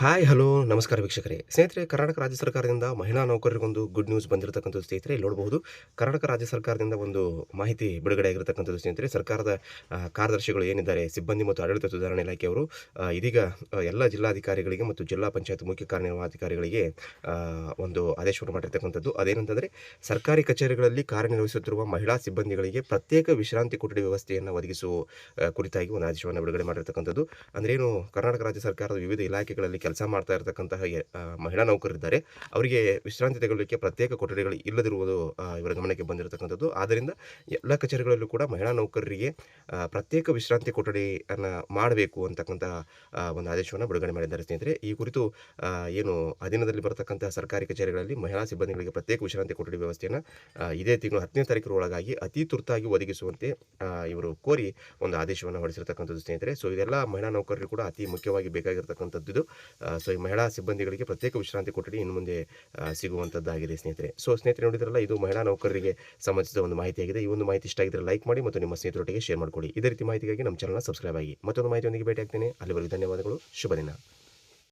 Hi, hello, ನಮಸ್ಕಾರ ವೀಕ್ಷಕರೇ. ಸ್ನೇಹಿತರೆ, ಕರ್ನಾಟಕ ರಾಜ್ಯ ಸರ್ಕಾರದಿಂದ ಮಹಿಳಾ ನೌಕರರಿಗೊಂದು ಗುಡ್ ನ್ಯೂಸ್ ಬಂದಿರತಕ್ಕಂಥದ್ದು ಸ್ನೇಹಿತರೆ ಇಲ್ಲಿ ನೋಡಬಹುದು ಕರ್ನಾಟಕ ರಾಜ್ಯ ಸರ್ಕಾರದಿಂದ ಒಂದು ಮಾಹಿತಿ ಬಿಡುಗಡೆ ಆಗಿರತಕ್ಕಂಥದ್ದು ಸ್ನೇಹಿತರೆ, ಸರ್ಕಾರದ ಕಾರ್ಯದರ್ಶಿಗಳು ಏನಿದ್ದಾರೆ, ಸಿಬ್ಬಂದಿ ಮತ್ತು ಆಡಳಿತ ಸುಧಾರಣಾ ಇಲಾಖೆಯವರು ಇದೀಗ ಎಲ್ಲ ಜಿಲ್ಲಾಧಿಕಾರಿಗಳಿಗೆ ಮತ್ತು ಜಿಲ್ಲಾ ಪಂಚಾಯತ್ ಮುಖ್ಯ ಕಾರ್ಯನಿರ್ವಹಣಾಧಿಕಾರಿಗಳಿಗೆ ಒಂದು ಆದೇಶವನ್ನು ಮಾಡಿರ್ತಕ್ಕಂಥದ್ದು. ಅದೇನಂತಂದರೆ, ಸರ್ಕಾರಿ ಕಚೇರಿಗಳಲ್ಲಿ ಕಾರ್ಯನಿರ್ವಹಿಸುತ್ತಿರುವ ಮಹಿಳಾ ಸಿಬ್ಬಂದಿಗಳಿಗೆ ಪ್ರತ್ಯೇಕ ವಿಶ್ರಾಂತಿ ಕೊಠಡಿ ವ್ಯವಸ್ಥೆಯನ್ನು ಒದಗಿಸುವ ಕುರಿತಾಗಿ ಒಂದು ಆದೇಶವನ್ನು ಬಿಡುಗಡೆ ಮಾಡಿರ್ತಕ್ಕಂಥದ್ದು. ಅಂದ್ರೇನು, ಕರ್ನಾಟಕ ರಾಜ್ಯ ಸರ್ಕಾರದ ವಿವಿಧ ಇಲಾಖೆಗಳಲ್ಲಿ ಕೆಲಸ ಮಾಡ್ತಾ ಇರತಕ್ಕಂತಹ ಮಹಿಳಾ ನೌಕರರಿದ್ದಾರೆ. ಅವರಿಗೆ ವಿಶ್ರಾಂತಿ ತೆಗೊಳ್ಳಲಿಕ್ಕೆ ಪ್ರತ್ಯೇಕ ಕೊಠಡಿಗಳು ಇಲ್ಲದಿರುವುದು ಇವರ ಗಮನಕ್ಕೆ ಬಂದಿರತಕ್ಕಂಥದ್ದು. ಆದ್ದರಿಂದ ಎಲ್ಲ ಕಚೇರಿಗಳಲ್ಲೂ ಕೂಡ ಮಹಿಳಾ ನೌಕರರಿಗೆ ಪ್ರತ್ಯೇಕ ವಿಶ್ರಾಂತಿ ಕೊಠಡಿಯನ್ನು ಮಾಡಬೇಕು ಅಂತಕ್ಕಂತಹ ಒಂದು ಆದೇಶವನ್ನು ಬಿಡುಗಡೆ ಮಾಡಿದ್ದಾರೆ ಸ್ನೇಹಿತರೆ. ಈ ಕುರಿತು ಏನು ಅಧೀನದಲ್ಲಿ ಬರತಕ್ಕಂತಹ ಸರ್ಕಾರಿ ಕಚೇರಿಗಳಲ್ಲಿ ಮಹಿಳಾ ಸಿಬ್ಬಂದಿಗಳಿಗೆ ಪ್ರತ್ಯೇಕ ವಿಶ್ರಾಂತಿ ಕೊಠಡಿ ವ್ಯವಸ್ಥೆಯನ್ನು ಇದೇ ತಿಂಗಳು ಹತ್ತನೇ ತಾರೀಕಿನ ಒಳಗಾಗಿ ಅತಿ ತುರ್ತಾಗಿ ಒದಗಿಸುವಂತೆ ಇವರು ಕೋರಿ ಒಂದು ಆದೇಶವನ್ನು ಹೊರಡಿಸಿರ್ತಕ್ಕಂಥದ್ದು ಸ್ನೇಹಿತರೆ. ಸೊ ಇದೆಲ್ಲ ಮಹಿಳಾ ನೌಕರರು ಕೂಡ ಅತಿ ಮುಖ್ಯವಾಗಿ ಬೇಕಾಗಿರ್ತಕ್ಕಂಥದ್ದು ಸೊ ಈ ಮಹಿಳಾ ಸಿಬ್ಬಂದಿಗಳಿಗೆ ಪ್ರತ್ಯೇಕ ವಿಶ್ರಾಂತಿ ಕೊಠಡಿ ಇನ್ನು ಮುಂದೆ ಸಿಗುವಂಥದ್ದಾಗಿದೆ ಸ್ನೇಹಿತರೆ. ಸೊ ಸ್ನೇಹಿತರೆ ನೋಡಿದ್ರಲ್ಲ, ಇದು ಮಹಿಳಾ ನೌಕರರಿಗೆ ಸಂಬಂಧಿಸಿದ ಒಂದು ಮಾಹಿತಿಯಾಗಿದೆ. ಈ ಒಂದು ಮಾಹಿತಿ ಇಷ್ಟ ಆಗಿದ್ರೆ ಲೈಕ್ ಮಾಡಿ ಮತ್ತು ನಿಮ್ಮ ಸ್ನೇಹಿತರೊಟ್ಟಿಗೆ ಶೇರ್ ಮಾಡಿಕೊಡಿ ಇದೇ ರೀತಿ ಮಾಹಿತಿಗಾಗಿ ನಮ್ಮ ಚಾನಲ್ನ ಸಬ್ಸ್ಕ್ರೈಬ್ ಆಗಿ ಮತ್ತೊಂದು ಮಾಹಿತಿಯೊಂದಿಗೆ ಭೇಟಿ ಆಗ್ತೇನೆ ಅಲ್ಲಿವರೆಗೂ ಧನ್ಯವಾದಗಳು. ಶುಭ ದಿನ.